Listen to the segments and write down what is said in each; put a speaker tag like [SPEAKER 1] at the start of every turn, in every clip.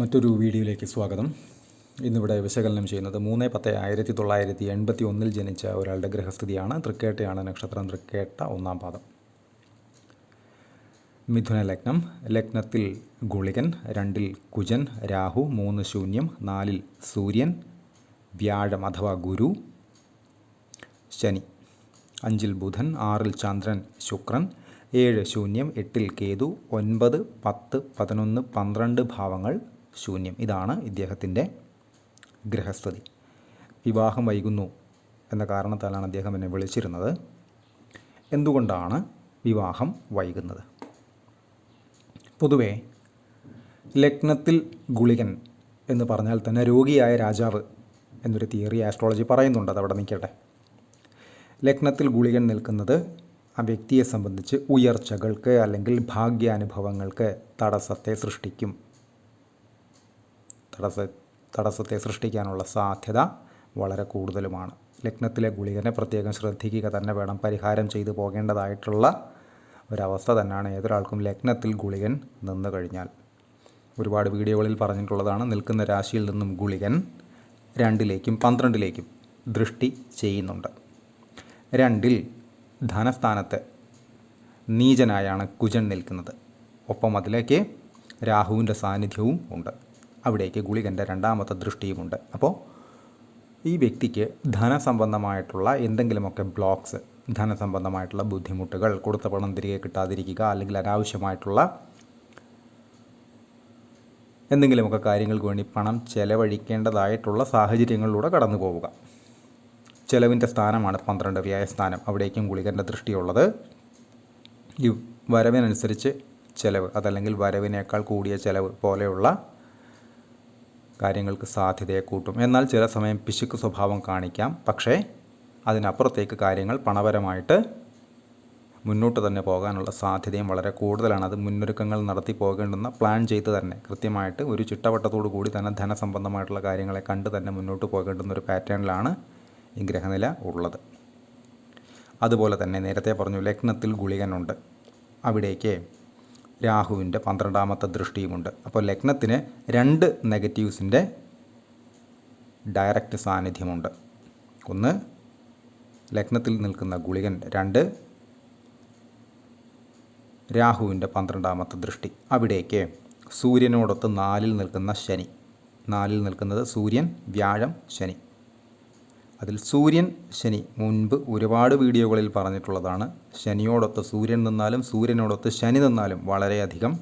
[SPEAKER 1] മറ്റൊരു വീഡിയോയിലേക്ക് സ്വാഗതം. ഇന്നിവിടെ വിശകലനം ചെയ്യുന്നത് മൂന്ന് പത്ത് ആയിരത്തി തൊള്ളായിരത്തി എൺപത്തി ഒന്നിൽ ജനിച്ച ഒരാളുടെ ഗ്രഹസ്ഥിതിയാണ് തൃക്കേട്ടയാണ് നക്ഷത്രം തൃക്കേട്ട ഒന്നാം പാദം. മിഥുന ലഗ്നം ലഗ്നത്തിൽ ഗുളികൻ രണ്ടിൽ കുജൻ രാഹു മൂന്ന് ശൂന്യം നാലിൽ സൂര്യൻ വ്യാഴം അഥവാ ഗുരു ശനി അഞ്ചിൽ ബുധൻ ആറിൽ ചന്ദ്രൻ ശുക്രൻ ഏഴ് ശൂന്യം എട്ടിൽ കേതു ഒൻപത് പത്ത് പതിനൊന്ന് പന്ത്രണ്ട് ഭാവങ്ങൾ ശൂന്യം. ഇതാണ് ഇദ്ദേഹത്തിന്റെ ഗൃഹസ്ഥിതി. വിവാഹം വൈകുന്നു എന്ന കാരണത്താലാണ് അദ്ദേഹം എന്നെ വിളിച്ചിരുന്നത്. എന്തുകൊണ്ടാണ് വിവാഹം വൈകുന്നത്? പൊതുവേ ലഗ്നത്തിൽ ഗുളികൻ എന്ന് പറഞ്ഞാൽ തന്നെ രോഗിയായ രാജാവ് എന്നൊരു തിയറി ആസ്ട്രോളജി പറയുന്നുണ്ട്. അതവിടെ നിൽക്കട്ടെ. ലഗ്നത്തിൽ ഗുളികൻ നിൽക്കുന്നത് ആ വ്യക്തിയെ സംബന്ധിച്ച് ഉയർച്ചകൾക്ക് അല്ലെങ്കിൽ ഭാഗ്യാനുഭവങ്ങൾക്ക് തടസ്സത്തെ സൃഷ്ടിക്കും. തടസ്സ തടസ്സത്തെ സൃഷ്ടിക്കാനുള്ള സാധ്യത വളരെ കൂടുതലുമാണ്. ലഗ്നത്തിലെ ഗുളികനെ പ്രത്യേകം ശ്രദ്ധിക്കുക തന്നെ വേണം. പരിഹാരം ചെയ്തു പോകേണ്ടതായിട്ടുള്ള ഒരവസ്ഥ തന്നെയാണ് ഏതൊരാൾക്കും ലഗ്നത്തിൽ ഗുളികൻ നിന്ന് കഴിഞ്ഞാൽ. ഒരുപാട് വീഡിയോകളിൽ പറഞ്ഞിട്ടുള്ളതാണ് നിൽക്കുന്ന രാശിയിൽ നിന്നും ഗുളികൻ രണ്ടിലേക്കും പന്ത്രണ്ടിലേക്കും ദൃഷ്ടി ചെയ്യുന്നുണ്ട്. രണ്ടിൽ ധനസ്ഥാനത്ത് നീചനായാണ് കുജൻ നിൽക്കുന്നത്. ഒപ്പം അതിലേക്ക് രാഹുവിന്റെ സാന്നിധ്യവും ഉണ്ട്. അവിടേക്ക് ഗുളികന്റെ രണ്ടാമത്തെ ദൃഷ്ടിയുമുണ്ട്. അപ്പോൾ ഈ വ്യക്തിക്ക് ധനസംബന്ധമായിട്ടുള്ള എന്തെങ്കിലുമൊക്കെ ബ്ലോക്സ് ധനസംബന്ധമായിട്ടുള്ള ബുദ്ധിമുട്ടുകൾ കൊടുത്ത പണം തിരികെ കിട്ടാതിരിക്കുക അല്ലെങ്കിൽ അനാവശ്യമായിട്ടുള്ള എന്തെങ്കിലുമൊക്കെ കാര്യങ്ങൾക്ക് വേണ്ടി പണം ചെലവഴിക്കേണ്ടതായിട്ടുള്ള സാഹചര്യങ്ങളിലൂടെ കടന്നു പോവുക. ചെലവിന്റെ സ്ഥാനമാണ് പന്ത്രണ്ട് വ്യയസ്ഥാനം അവിടേക്കും ഗുളികന്റെ ദൃഷ്ടിയുള്ളത് ഈ വരവിനനുസരിച്ച് ചെലവ് അതല്ലെങ്കിൽ വരവിനേക്കാൾ കൂടിയ ചെലവ് പോലെയുള്ള കാര്യങ്ങൾക്ക് സാധ്യതയെ കൂട്ടും. എന്നാൽ ചില സമയം പിശുക്ക് സ്വഭാവം കാണിക്കാം. പക്ഷേ അതിനപ്പുറത്തേക്ക് കാര്യങ്ങൾ പണപരമായിട്ട് മുന്നോട്ട് തന്നെ പോകാനുള്ള സാധ്യതയും വളരെ കൂടുതലാണ്. അത് മുന്നൊരുക്കങ്ങൾ നടത്തി പോകേണ്ടുന്ന പ്ലാൻ ചെയ്ത് തന്നെ കൃത്യമായിട്ട് ഒരു ചിട്ടവട്ടത്തോടു കൂടി തന്നെ ധനസംബന്ധമായിട്ടുള്ള കാര്യങ്ങളെ കണ്ട് തന്നെ മുന്നോട്ട് പോകേണ്ടുന്ന ഒരു പാറ്റേണിലാണ് ഈ ഗ്രഹനില ഉള്ളത്. അതുപോലെ തന്നെ നേരത്തെ പറഞ്ഞു ലഗ്നത്തിൽ ഗുളികനുണ്ട്. അവിടേക്ക് രാഹുവിന്റെ പന്ത്രണ്ടാമത്തെ ദൃഷ്ടിയുമുണ്ട്. അപ്പോൾ ലഗ്നത്തിന് രണ്ട് നെഗറ്റീവ്സിന്റെ ഡയറക്റ്റ് സാന്നിധ്യമുണ്ട്. ഒന്ന് ലഗ്നത്തിൽ നിൽക്കുന്ന ഗുളികൻ. രണ്ട് രാഹുവിന്റെ പന്ത്രണ്ടാമത്തെ ദൃഷ്ടി. അവിടേക്ക് സൂര്യനോടൊത്ത് നാലിൽ നിൽക്കുന്ന ശനി. നാലിൽ നിൽക്കുന്നത് സൂര്യൻ വ്യാഴം ശനി. അതിൽ സൂര്യൻ ശനി മുൻപ് ഒരുപാട് വീഡിയോകളിൽ പറഞ്ഞിട്ടുള്ളതാണ്. ശനിയോടൊത്ത് സൂര്യൻ നിന്നാലും സൂര്യനോടൊത്ത് ശനി നിന്നാലും വളരെയധികം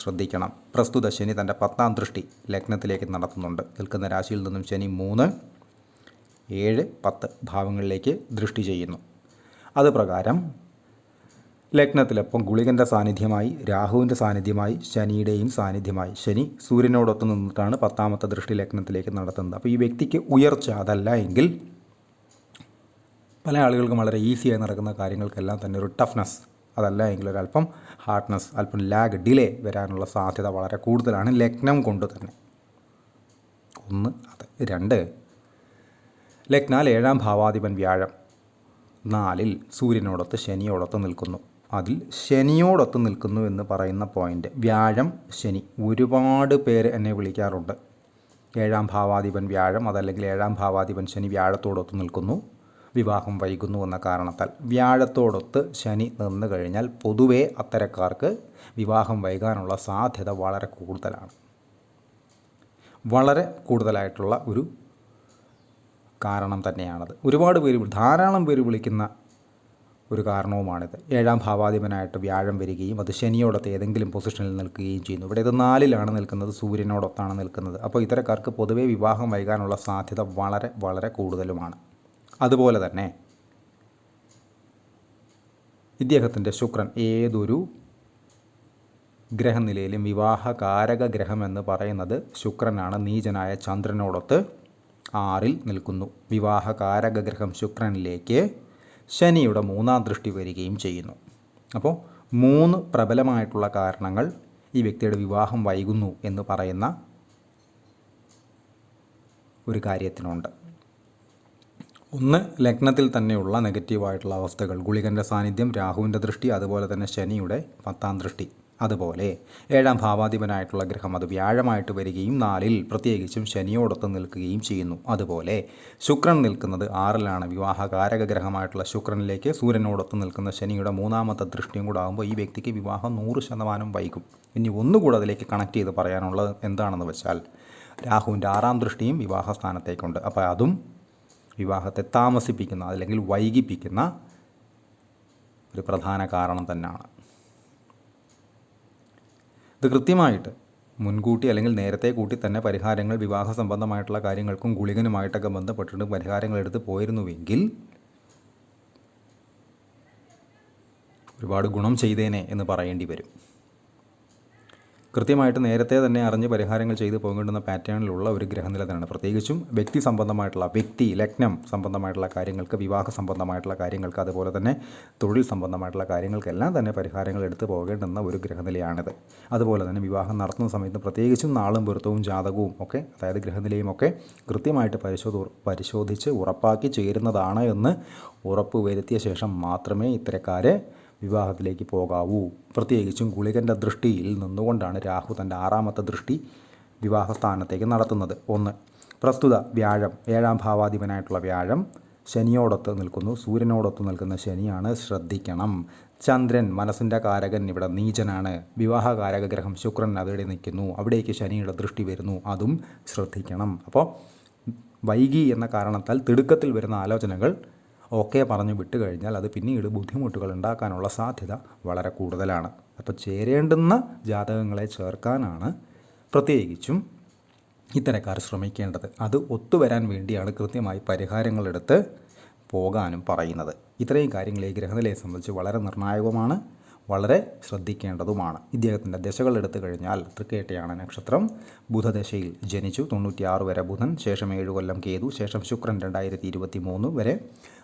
[SPEAKER 1] ശ്രദ്ധിക്കണം. പ്രസ്തുത ശനി തന്റെ പത്താം ദൃഷ്ടി ലഗ്നത്തിലേക്ക് നടത്തുന്നുണ്ട്. നിൽക്കുന്ന രാശിയിൽ നിന്നും ശനി മൂന്ന് ഏഴ് പത്ത് ഭാവങ്ങളിലേക്ക് ദൃഷ്ടി ചെയ്യുന്നു. അത് പ്രകാരം ലഗ്നത്തിലൊപ്പം ഗുളികന്റെ സാന്നിധ്യമായി രാഹുവിന്റെ സാന്നിധ്യമായി ശനിയുടെയും സാന്നിധ്യമായി. ശനി സൂര്യനോടൊത്ത് നിന്നിട്ടാണ് പത്താമത്തെ ദൃഷ്ടി ലഗ്നത്തിലേക്ക് നടത്തുന്നത്. അപ്പോൾ ഈ വ്യക്തിക്ക് ഉയർച്ച അതല്ല എങ്കിൽ പല ആളുകൾക്കും വളരെ ഈസിയായി നടക്കുന്ന കാര്യങ്ങൾക്കെല്ലാം തന്നെ ഒരു ടഫ്നെസ് അതല്ല എങ്കിൽ ഒരല്പം ഹാർഡ്നെസ് അല്പം ലാഗ് ഡിലേ വരാനുള്ള സാധ്യത വളരെ കൂടുതലാണ് ലഗ്നം കൊണ്ട് തന്നെ. ഒന്ന് അത് രണ്ട് ലഗ്നാൽ ഏഴാം ഭാവാധിപൻ വ്യാഴം. നാലിൽ സൂര്യനോടൊത്ത് ശനിയോടൊത്ത് നിൽക്കുന്നു. അതിൽ ശനിയോടൊത്ത് നിൽക്കുന്നു എന്ന് പറയുന്ന പോയിന്റ് വ്യാഴം ശനി. ഒരുപാട് പേര് എന്നെ വിളിക്കാറുണ്ട്. ഏഴാം ഭാവാധിപൻ വ്യാഴം അതല്ലെങ്കിൽ ഏഴാം ഭാവാധിപൻ ശനി വ്യാഴത്തോടൊത്ത് നിൽക്കുന്നു. വിവാഹം വൈകുന്നു എന്ന കാരണത്താൽ വ്യാഴത്തോടൊത്ത് ശനി നിന്ന് കഴിഞ്ഞാൽ പൊതുവേ അത്തരക്കാർക്ക് വിവാഹം വൈകാനുള്ള സാധ്യത വളരെ കൂടുതലാണ്. വളരെ കൂടുതലായിട്ടുള്ള ഒരു കാരണം തന്നെയാണത്. ഒരുപാട് പേര് ധാരാളം പേര് വിളിക്കുന്ന ഒരു കാരണവുമാണിത്. ഏഴാം ഭാവാധിപനായിട്ട് വ്യാഴം വരികയും അത് ശനിയോടൊത്ത് ഏതെങ്കിലും പൊസിഷനിൽ നിൽക്കുകയും ചെയ്യുന്നു. ഇവിടെ ഇത് നാലിലാണ് നിൽക്കുന്നത് സൂര്യനോടൊത്താണ് നിൽക്കുന്നത്. അപ്പോൾ ഇത്തരക്കാർക്ക് പൊതുവേ വിവാഹം വൈകാനുള്ള സാധ്യത വളരെ വളരെ കൂടുതലുമാണ്. അതുപോലെ തന്നെ ഇദ്ദേഹത്തിന്റെ ശുക്രൻ ഏതൊരു ഗ്രഹനിലയിലും വിവാഹകാരക ഗ്രഹം എന്ന് പറയുന്നത് ശുക്രനാണ്. നീചനായ ചന്ദ്രനോടൊത്ത് ആറിൽ നിൽക്കുന്നു. വിവാഹകാരക ഗ്രഹം ശുക്രനിലേക്ക് ശനിയുടെ മൂന്നാം ദൃഷ്ടി വരികയും ചെയ്യുന്നു. അപ്പോൾ മൂന്ന് പ്രബലമായിട്ടുള്ള കാരണങ്ങൾ ഈ വ്യക്തിയുടെ വിവാഹം വൈകുന്നു എന്ന് പറയുന്ന ഒരു കാര്യത്തിനുണ്ട്. ഒന്ന് ലഗ്നത്തിൽ തന്നെയുള്ള നെഗറ്റീവായിട്ടുള്ള അവസ്ഥകൾ. ഗുളികന്റെ സാന്നിധ്യം രാഹുവിന്റെ ദൃഷ്ടി അതുപോലെ തന്നെ ശനിയുടെ പത്താം ദൃഷ്ടി. അതുപോലെ ഏഴാം ഭാവാധിപനായിട്ടുള്ള ഗ്രഹം അത് വ്യാഴമായിട്ട് വരികയും നാലിൽ പ്രത്യേകിച്ചും ശനിയോടൊത്ത് നിൽക്കുകയും ചെയ്യുന്നു. അതുപോലെ ശുക്രൻ നിൽക്കുന്നത് ആറിലാണ്. വിവാഹകാരക ഗ്രഹമായിട്ടുള്ള ശുക്രനിലേക്ക് സൂര്യനോടൊത്ത് നിൽക്കുന്ന ശനിയുടെ മൂന്നാമത്തെ ദൃഷ്ടിയും കൂടെ ആകുമ്പോൾ ഈ വ്യക്തിക്ക് വിവാഹം നൂറ് ശതമാനം വൈകും. ഇനി ഒന്നുകൂടെ അതിലേക്ക് കണക്ട് ചെയ്ത് പറയാനുള്ളത് എന്താണെന്ന് വെച്ചാൽ രാഹുവിന്റെ ആറാം ദൃഷ്ടിയും വിവാഹ സ്ഥാനത്തേക്കുണ്ട് അപ്പോൾ അതും വിവാഹത്തെ താമസിപ്പിക്കുന്ന അല്ലെങ്കിൽ വൈകിപ്പിക്കുന്ന ഒരു പ്രധാന കാരണം തന്നെയാണ് ഇത് കൃത്യമായിട്ട് മുൻകൂട്ടി അല്ലെങ്കിൽ നേരത്തെ കൂട്ടി തന്നെ പരിഹാരങ്ങൾ വിവാഹ സംബന്ധമായിട്ടുള്ള കാര്യങ്ങൾക്കും ഗുളികനുമായിട്ടൊക്കെ ബന്ധപ്പെട്ടിട്ട് പരിഹാരങ്ങൾ എടുത്ത് പോയിരുന്നുവെങ്കിൽ ഒരുപാട് ഗുണം ചെയ്തേനെ എന്ന് പറയേണ്ടി വരും. കൃത്യമായിട്ട് നേരത്തെ തന്നെ അറിഞ്ഞ് പരിഹാരങ്ങൾ ചെയ്തു പോകേണ്ടുന്ന പാറ്റേണിലുള്ള ഒരു ഗ്രഹനില തന്നെയാണ് പ്രത്യേകിച്ചും വ്യക്തി സംബന്ധമായിട്ടുള്ള വ്യക്തി ലഗ്നം സംബന്ധമായിട്ടുള്ള കാര്യങ്ങൾക്ക് വിവാഹ സംബന്ധമായിട്ടുള്ള കാര്യങ്ങൾക്ക് അതുപോലെ തന്നെ തൊഴിൽ സംബന്ധമായിട്ടുള്ള കാര്യങ്ങൾക്കെല്ലാം തന്നെ പരിഹാരങ്ങൾ എടുത്തു പോകേണ്ടുന്ന ഒരു ഗ്രഹനിലയാണിത്. അതുപോലെ തന്നെ വിവാഹം നടത്തുന്ന സമയത്ത് പ്രത്യേകിച്ചും നാളും പൊരുത്തവും ജാതകവും ഒക്കെ അതായത് ഗ്രഹനിലയും ഒക്കെ കൃത്യമായിട്ട് പരിശോധ പരിശോധിച്ച് ഉറപ്പാക്കി ചേരുന്നതാണ് എന്ന് ഉറപ്പ് വരുത്തിയ ശേഷം മാത്രമേ ഇത്തരക്കാരെ വിവാഹത്തിലേക്ക് പോകാവൂ. പ്രത്യേകിച്ചും ഗുളികന്റെ ദൃഷ്ടിയിൽ നിന്നുകൊണ്ടാണ് രാഹു തന്റെ ആറാമത്തെ ദൃഷ്ടി വിവാഹസ്ഥാനത്തേക്ക് നടത്തുന്നത്. ഒന്ന് പ്രസ്തുത വ്യാഴം. ഏഴാം ഭാവാധിപനായിട്ടുള്ള വ്യാഴം ശനിയോടൊത്ത് നിൽക്കുന്നു. സൂര്യനോടൊത്ത് നിൽക്കുന്ന ശനിയാണ് ശ്രദ്ധിക്കണം. ചന്ദ്രൻ മനസ്സിന്റെ കാരകൻ ഇവിടെ നീചനാണ്. വിവാഹകാരക ഗ്രഹം ശുക്രൻ അവിടെ നിൽക്കുന്നു. അവിടേക്ക് ശനിയുടെ ദൃഷ്ടി വരുന്നു. അതും ശ്രദ്ധിക്കണം. അപ്പോൾ വൈകി എന്ന കാരണത്താൽ തിടുക്കത്തിൽ വരുന്ന ആലോചനകൾ ഓക്കെ പറഞ്ഞു വിട്ടു കഴിഞ്ഞാൽ അത് പിന്നീട് ബുദ്ധിമുട്ടുകൾ ഉണ്ടാക്കാനുള്ള സാധ്യത വളരെ കൂടുതലാണ്. അപ്പോൾ ചേരേണ്ടുന്ന ജാതകങ്ങളെ ചേർക്കാനാണ് പ്രത്യേകിച്ചും ഇത്തരക്കാർ ശ്രമിക്കേണ്ടത്. അത് ഒത്തുവരാൻ വേണ്ടിയാണ് കൃത്യമായി പരിഹാരങ്ങളെടുത്ത് പോകാനും പറയുന്നത്. ഇത്രയും കാര്യങ്ങൾ ഈ ഗ്രഹനിലയെ സംബന്ധിച്ച് വളരെ നിർണായകമാണ്. വളരെ ശ്രദ്ധിക്കേണ്ടതുമാണ്. ഇദ്ദേഹത്തിന്റെ ദശകൾ എടുത്തു കഴിഞ്ഞാൽ തൃക്കേട്ടയാണ് നക്ഷത്രം. ബുധദശയിൽ ജനിച്ചു. തൊണ്ണൂറ്റിയാറ് വരെ ബുധൻ. ശേഷം ഏഴ് കൊല്ലം കേതു. ശേഷം ശുക്രൻ രണ്ടായിരത്തി ഇരുപത്തി മൂന്ന് വരെ.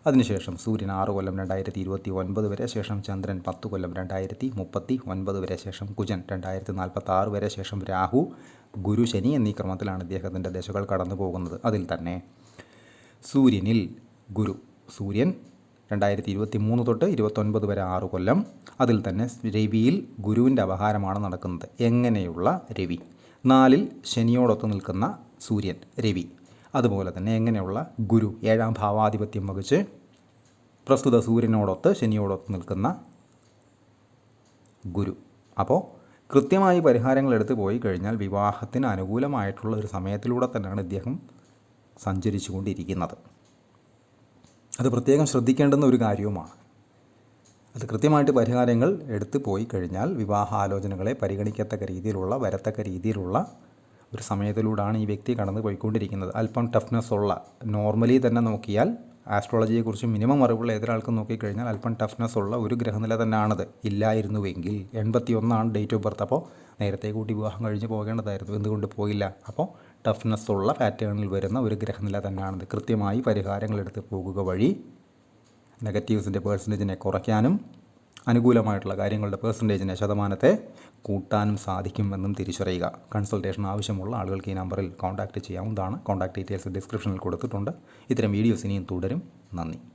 [SPEAKER 1] അതിനുശേഷം സൂര്യൻ ആറ് കൊല്ലം രണ്ടായിരത്തി ഇരുപത്തി ഒൻപത് വരെ. ശേഷം ചന്ദ്രൻ പത്ത് കൊല്ലം രണ്ടായിരത്തി മുപ്പത്തി ഒൻപത് വരെ. ശേഷം കുജൻ രണ്ടായിരത്തി നാൽപ്പത്തി ആറ് വരെ. ശേഷം രാഹു ഗുരു ശനി എന്നീ ക്രമത്തിലാണ് ഇദ്ദേഹത്തിന്റെ ദശകൾ കടന്നു പോകുന്നത് അതിൽ തന്നെ സൂര്യനിൽ ഗുരു സൂര്യൻ രണ്ടായിരത്തി ഇരുപത്തി മൂന്ന് തൊട്ട് ഇരുപത്തൊൻപത് വരെ ആറ് കൊല്ലം അതിൽ തന്നെ രവിയിൽ ഗുരുവിന്റെ അപഹാരമാണ് നടക്കുന്നത്. എങ്ങനെയുള്ള രവി? നാലിൽ ശനിയോടൊത്ത് നിൽക്കുന്ന സൂര്യൻ രവി. അതുപോലെ തന്നെ എങ്ങനെയുള്ള ഗുരു? ഏഴാം ഭാവാധിപത്യം വഹിച്ച് പ്രസ്തുത സൂര്യനോടൊത്ത് ശനിയോടൊത്ത് നിൽക്കുന്ന ഗുരു. അപ്പോൾ കൃത്യമായി പരിഹാരങ്ങൾ എടുത്തു പോയി കഴിഞ്ഞാൽ വിവാഹത്തിന് അനുകൂലമായിട്ടുള്ള ഒരു സമയത്തിലൂടെ തന്നെയാണ് ഇദ്ദേഹം സഞ്ചരിച്ചു കൊണ്ടിരിക്കുന്നത്. അത് പ്രത്യേകം ശ്രദ്ധിക്കേണ്ടുന്ന ഒരു കാര്യവുമാണ്. അത് കൃത്യമായിട്ട് പരിഹാരങ്ങൾ എടുത്തു പോയി കഴിഞ്ഞാൽ വിവാഹാലോചനകളെ പരിഗണിക്കത്തക്ക രീതിയിലുള്ള വരത്തക്ക രീതിയിലുള്ള ഒരു സമയത്തിലൂടെയാണ് ഈ വ്യക്തി കടന്നു പോയിക്കൊണ്ടിരിക്കുന്നത് അല്പം ടഫ്നെസ് ഉള്ള നോർമലി തന്നെ നോക്കിയാൽ ആസ്ട്രോളജിയെക്കുറിച്ച് മിനിമം അറിവുള്ള ഏതൊരാൾക്കും നോക്കിക്കഴിഞ്ഞാൽ അല്പം ടഫ്നെസ് ഉള്ള ഒരു ഗ്രഹനില തന്നെയാണത്. ഇല്ലായിരുന്നുവെങ്കിൽ എൺപത്തി ഒന്നാണ് ഡേറ്റ് ഓഫ് ബർത്ത് അപ്പോൾ നേരത്തെ കൂട്ടി വിവാഹം കഴിഞ്ഞ് പോകേണ്ടതായിരുന്നു. എന്തുകൊണ്ട് പോയില്ല? അപ്പോൾ ടഫ്നെസ് ഉള്ള പാറ്റേണിൽ വരുന്ന ഒരു ഗ്രഹനില തന്നെയാണിത്. കൃത്യമായി പരിഹാരങ്ങൾ എടുത്ത് പോകുക വഴി നെഗറ്റീവ്സിന്റെ പേഴ്സന്റേജിനെ കുറയ്ക്കാനും അനുകൂലമായിട്ടുള്ള കാര്യങ്ങളുടെ പേഴ്സന്റേജിനെ ശതമാനത്തെ കൂട്ടാനും സാധിക്കുമെന്നും തിരിച്ചറിയുക. കൺസൾട്ടേഷൻ ആവശ്യമുള്ള ആളുകൾക്ക് ഈ നമ്പറിൽ കോൺടാക്റ്റ് ചെയ്യാവുന്നതാണ്. കോൺടാക്ട് ഡീറ്റെയിൽസ് ഡിസ്ക്രിപ്ഷനിൽ കൊടുത്തിട്ടുണ്ട്. ഇത്തരം വീഡിയോസ് ഇനിയും തുടരും. നന്ദി.